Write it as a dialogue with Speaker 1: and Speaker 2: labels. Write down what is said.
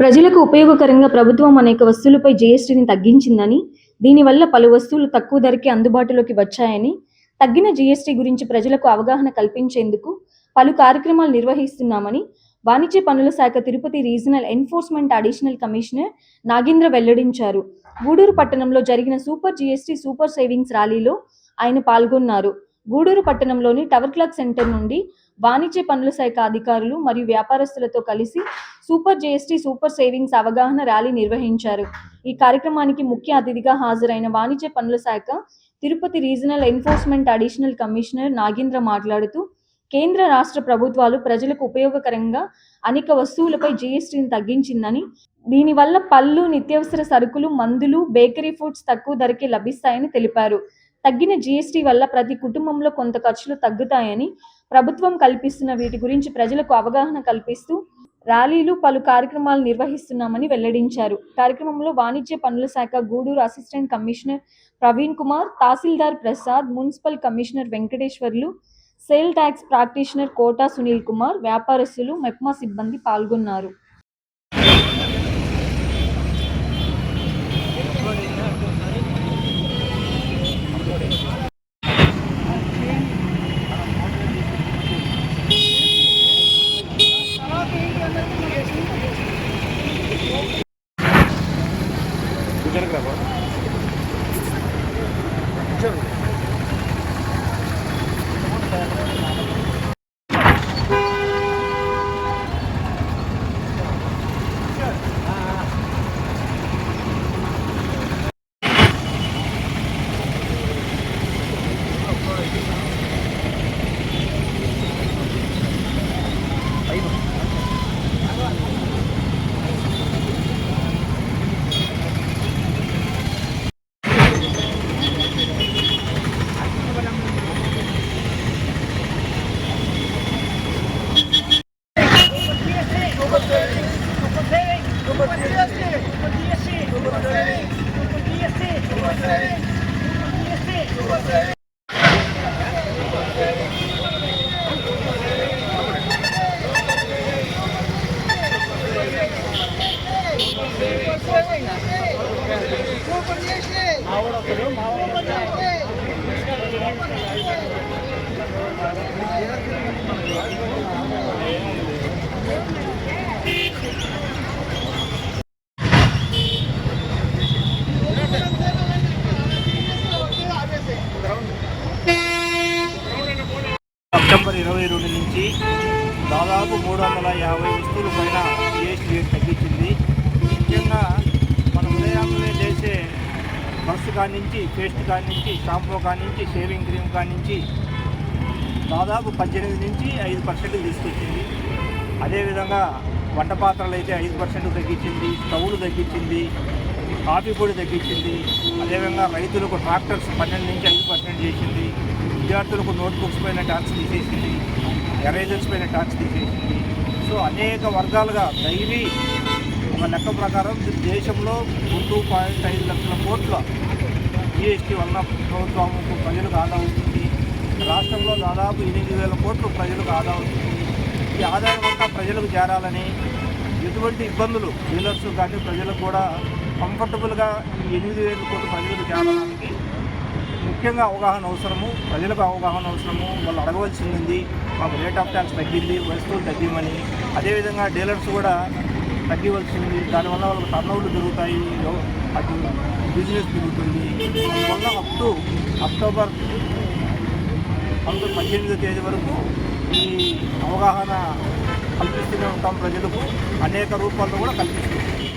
Speaker 1: ప్రజలకు ఉపయోగకరంగా ప్రభుత్వం అనేక వస్తువులపై జీఎస్టీని తగ్గించిందని దీనివల్ల పలు వస్తువులు తక్కువ ధరకే అందుబాటులోకి వచ్చాయని తగ్గిన జీఎస్టీ గురించి ప్రజలకు అవగాహన కల్పించేందుకు పలు కార్యక్రమాలు నిర్వహిస్తున్నామని వాణిజ్య పనుల శాఖ Tirupati regional enforcement additional commissioner Nagendra వెల్లడించారు. గూడూరు పట్టణంలో జరిగిన సూపర్ జీఎస్టీ సూపర్ సేవింగ్స్ ర్యాలీలో ఆయన పాల్గొన్నారు. గూడూరు పట్టణంలోని టవర్ క్లాక్ సెంటర్ నుండి వాణిజ్య పనుల శాఖ అధికారులు మరియు వ్యాపారస్తులతో కలిసి సూపర్ జీఎస్టీ సూపర్ సేవింగ్స్ అవగాహన ర్యాలీ నిర్వహించారు. ఈ కార్యక్రమానికి ముఖ్య అతిథిగా హాజరైన వాణిజ్య పనుల శాఖ Tirupati regional enforcement additional commissioner Nagendra మాట్లాడుతూ కేంద్ర రాష్ట్ర ప్రభుత్వాలు ప్రజలకు ఉపయోగకరంగా అనేక వస్తువులపై జీఎస్టీని తగ్గించిందని దీనివల్ల పళ్ళు నిత్యావసర సరుకులు మందులు బేకరీ ఫుడ్స్ తక్కువ ధరకే లభిస్తాయని తెలిపారు. తగ్గిన జీఎస్టీ వల్ల ప్రతి కుటుంబంలో కొంత ఖర్చులు తగ్గుతాయని ప్రభుత్వం కల్పిస్తున్న వీటి గురించి ప్రజలకు అవగాహన కల్పిస్తూ ర్యాలీలు పలు కార్యక్రమాలు నిర్వహిస్తున్నామని వెల్లడించారు. కార్యక్రమంలో వాణిజ్య పనుల శాఖ Gudur assistant commissioner Praveen Kumar tahsildar Prasad municipal commissioner Venkateswarlu sale tax practitioner Kota Sunil Kumar వ్యాపారస్తులు మెప్మా సిబ్బంది పాల్గొన్నారు. Чёрный.
Speaker 2: ఆవిడ ఒకరు మా సెప్టెంబర్ ఇరవై రెండు నుంచి దాదాపు మూడు వందల యాభై వస్తువుల పైన జిఎస్టీ రేట్ తగ్గించింది. ముఖ్యంగా మన ఉదయాన్నే చేసే బస్సు కాడి నుంచి పేస్ట్ కాడి నుంచి షాంపూ కాడి నుంచి షేవింగ్ క్రీమ్ కాడి నుంచి దాదాపు పద్దెనిమిది నుంచి ఐదు పర్సెంట్ తీసుకొచ్చింది. అదేవిధంగా వంట పాత్రలు అయితే ఐదు పర్సెంట్ తగ్గించింది స్టవ్లు తగ్గించింది కాఫీ పొడి తగ్గించింది. అదేవిధంగా రైతులకు ట్రాక్టర్స్ పన్నెండు నుంచి ఐదు పర్సెంట్ చేసింది. విద్యార్థులకు నోట్బుక్స్ పైన ట్యాక్స్ తీసేసింది ఎరేజర్స్ పైన ట్యాక్స్ తీసేసింది. సో అనేక వర్గాలుగా డైలీ ఒక లెక్క ప్రకారం దేశంలో రెండు పాయింట్ ఐదు లక్షల కోట్ల జిఎస్టీ వల్ల ప్రభుత్వంకు ప్రజలకు ఆదా అవుతుంది. రాష్ట్రంలో దాదాపు ఎనిమిది వేల కోట్లు ప్రజలకు ఆదా అవుతుంది. ఈ ఆదాయం అంతా ప్రజలకు చేరాలని ఎటువంటి ఇబ్బందులు డీలర్స్ కానీ ప్రజలకు కూడా కంఫర్టబుల్గా ఈ ఎనిమిది వేల కోట్లు ప్రజలకు చేరడానికి ముఖ్యంగా అవగాహన అవసరము ప్రజలకు అవగాహన అవసరము వాళ్ళు అడగవలసింది మాకు రేట్ ఆఫ్ ట్యాక్స్ తగ్గింది వస్తువులు తగ్గిమని అదేవిధంగా డీలర్స్ కూడా తగ్గివలసింది. దానివల్ల వాళ్ళకి టర్నోవర్లు పెరుగుతాయి అది బిజినెస్ పెరుగుతుంది. అందువల్ల అప్ టు అక్టోబర్ పంతొమ్మిది పద్దెనిమిదో తేదీ వరకు ఈ అవగాహన కల్పిస్తూనే ఉంటాం ప్రజలకు. అనేక రూపాల్లో కూడా కల్పిస్తుంది